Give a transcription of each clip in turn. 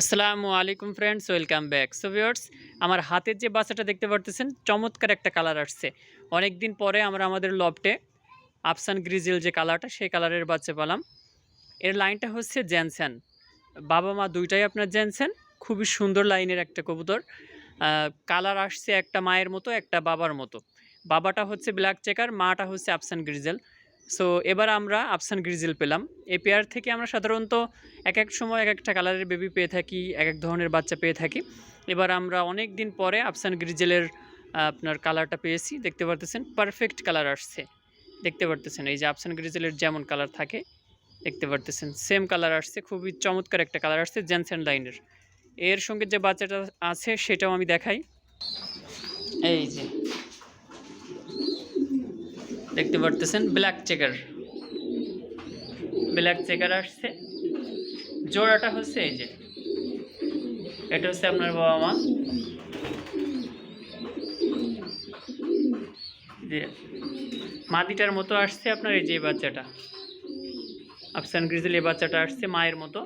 আসসালামু আলাইকুম friends welcome back so viewers আমার হাতের যে বাচ্চাটা দেখতে পারতেছেন, চমৎকার একটা কালার আসছে। অনেক দিন পরে আমরা আমাদের লফটে আফসান গ্রিজেল যে কালারটা সেই কালারের বাচ্চা পেলাম। এর লাইনটা হচ্ছে জেনসেন বাবা মা দুইটাই আপনার জেনসেন খুবই সুন্দর লাইনের একটা কবুতর। কালার আসছে একটা মায়ের মতো, একটা বাবার মতো। বাবাটা হচ্ছে ব্ল্যাক চেকার মাটা হচ্ছে আফসান গ্রিজেল সো এবার আমরা আফসান গ্রিজেল পেলাম। এই পেয়ার থেকে আমরা সাধারণত এক এক সময় এক একটা কালারের বেবি পেয়ে থাকি, এক এক ধরনের বাচ্চা পেয়ে থাকি। এবার আমরা অনেক দিন পরে আফসান গ্রিজেলের আপনার কালারটা পেয়েছি, দেখতে পারতেছেন? পারফেক্ট কালার আসছে। দেখতে পারতেছেন, এই যে আফসান গ্রিজেলের যেমন কালার থাকে, দেখতে পারতেছেন। সেম কালার আসছে, খুবই চমৎকার একটা কালার আসছে জেনসেন লাইনের এর সঙ্গে যে বাচ্চাটা আছে, সেটাও আমি দেখাই। এই যে দেখতে পারতেছেন ব্ল্যাক চেকার ব্ল্যাক চেকার আসছে। জোড়াটা হচ্ছে এই যে। এটা হচ্ছে আপনার বাবা মা। যে মাদিটার মতো আসছে আপনার, এই যে বাচ্চাটা। আফসান গ্রিজেল এই বাচ্চাটা আসছে মায়ের মতো।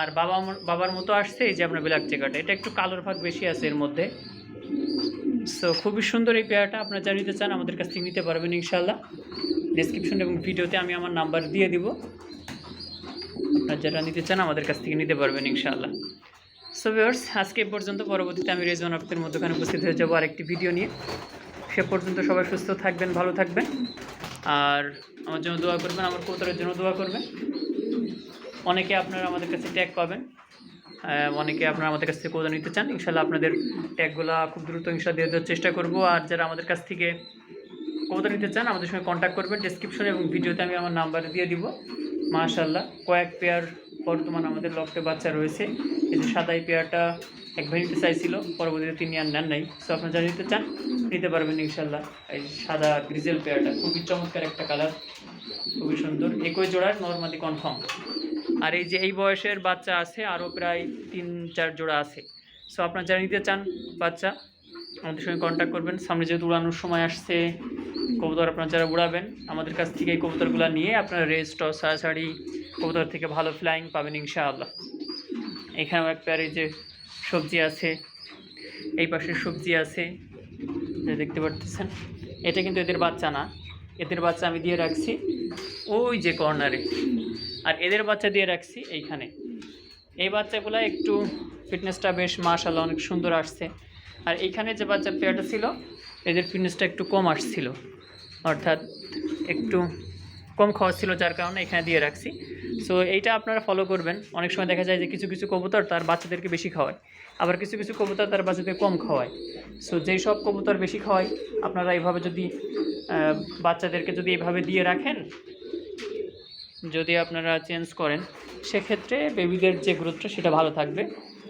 আর বাবা বাবার মতো আসছে এই যে আপনার ব্ল্যাক চেকারটা এটা একটু কালোর ভাগ বেশি আছে এর মধ্যে। সো খুবই সুন্দর এই পেয়ারটা আপনারা যা নিতে চান আমাদের কাছ থেকে নিতে পারবেন ইনশাল্লাহ ডিসক্রিপশন এবং ভিডিওতে আমি আমার নাম্বার দিয়ে দিব। আপনার যারা নিতে চান আমাদের কাছ থেকে নিতে পারবেন ইনশাআল্লাহ। সো ভিউয়ার্স আজকে পর্যন্ত। পরবর্তীতে আমি রেজওয়ান আপনাদের মধ্যখানে উপস্থিত হয়ে যাব আরেকটি ভিডিও নিয়ে। সে পর্যন্ত সবাই সুস্থ থাকবেন, ভালো থাকবেন। আর আমার জন্য দোয়া করবেন, আমার কৌতরের জন্য দোয়া করবেন। অনেকে আপনারা আমাদের কাছে ট্যাগ পাবেন। অনেকে আপনারা আমাদের কাছ থেকে কৌতা নিতে চান, ইনশাল্লাহ আপনাদের ট্যাগগুলো খুব দ্রুত ইনশাল্লাহ দিয়ে দেওয়ার চেষ্টা করব। আর যারা আমাদের কাছ থেকে কৌতা নিতে চান, আমাদের সঙ্গে কন্ট্যাক্ট করবেন ডিসক্রিপশনে এবং ভিডিওতে আমি আমার নাম্বার দিয়ে দিব। মাশাল্লাহ কয়েক পেয়ার বর্তমান আমাদের লকটে বাচ্চা রয়েছে। এই যে সাদা এই পেয়ারটা এক ভাই নিতে চাইছিল, পরবর্তীতে তিনি আর নেন নাই। সো আপনারা যারা নিতে চান, নিতে পারবেন ইনশাল্লাহ এই সাদা গ্রিজেল পেয়ারটা খুবই চমৎকার একটা কালার খুবই সুন্দর। একই জোড়ার নর্মালি কনফার্ম আর এই যে এই বয়সের বাচ্চা আছে, আরও প্রায় তিন, চার জোড়া আছে। সো আপনারা যারা নিতে চান বাচ্চা, আমাদের সঙ্গে কন্ট্যাক্ট করবেন। সামনে যেহেতু উড়ানোর সময় আসছে, কবুতর আপনারা যারা উড়াবেন, আমাদের কাছ থেকে এই কবুতরগুলো নিয়ে আপনারা রেস্ট সারাসারি কবুতর থেকে ভালো ফ্লাইং পাবেন ইনশাআল্লাহ। এখানেও এক প্যারে যে সবজি আছে, এই পাশে সবজি আছে দেখতে পারতেছেন। এটা কিন্তু এদের বাচ্চা না, এদের বাচ্চা আমি দিয়ে রাখছি, ওই যে কর্নারে আর এদের বাচ্চা দিয়ে রাখছি এইখানে। এই বাচ্চাগুলো একটু ফিটনেসটা বেশ মাশাল্লাহ অনেক সুন্দর আসছে। আর এইখানে যে বাচ্চার পেয়ারটা ছিল, এদের ফিটনেসটা একটু কম আসছিল। অর্থাৎ একটু কম খাওয়া ছিল, যার কারণে এখানে দিয়ে রাখছি। সো এইটা আপনারা ফলো করবেন। অনেক সময় দেখা যায় যে কিছু কিছু কবুতর তার বাচ্চাদেরকে বেশি খাওয়ায়। আবার কিছু কিছু কবুতর তার বাচ্চাদের কম খাওয়ায়। সো যেই সব কবুতর বেশি খাওয়ায়, আপনারা এইভাবে যদি বাচ্চাদেরকে যদি এইভাবে দিয়ে রাখেন যদি আপনারা চেঞ্জ করেন, সেক্ষেত্রে বেবিদের যে গুরুত্ব সেটা ভালো থাকবে।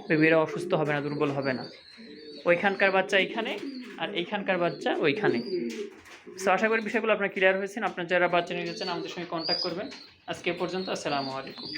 বেবিরা অসুস্থ হবে না, দুর্বল হবে না। ওইখানকার বাচ্চা এইখানে আর এইখানকার বাচ্চা ওইখানে। সো আশা করি বিষয়গুলো আপনার ক্লিয়ার হয়েছেন। আপনার যারা বাচ্চা নিয়ে যাচ্ছেন আমাদের সঙ্গে কন্ট্যাক্ট করবেন। আজকে পর্যন্ত, আসসালামু আলাইকুম।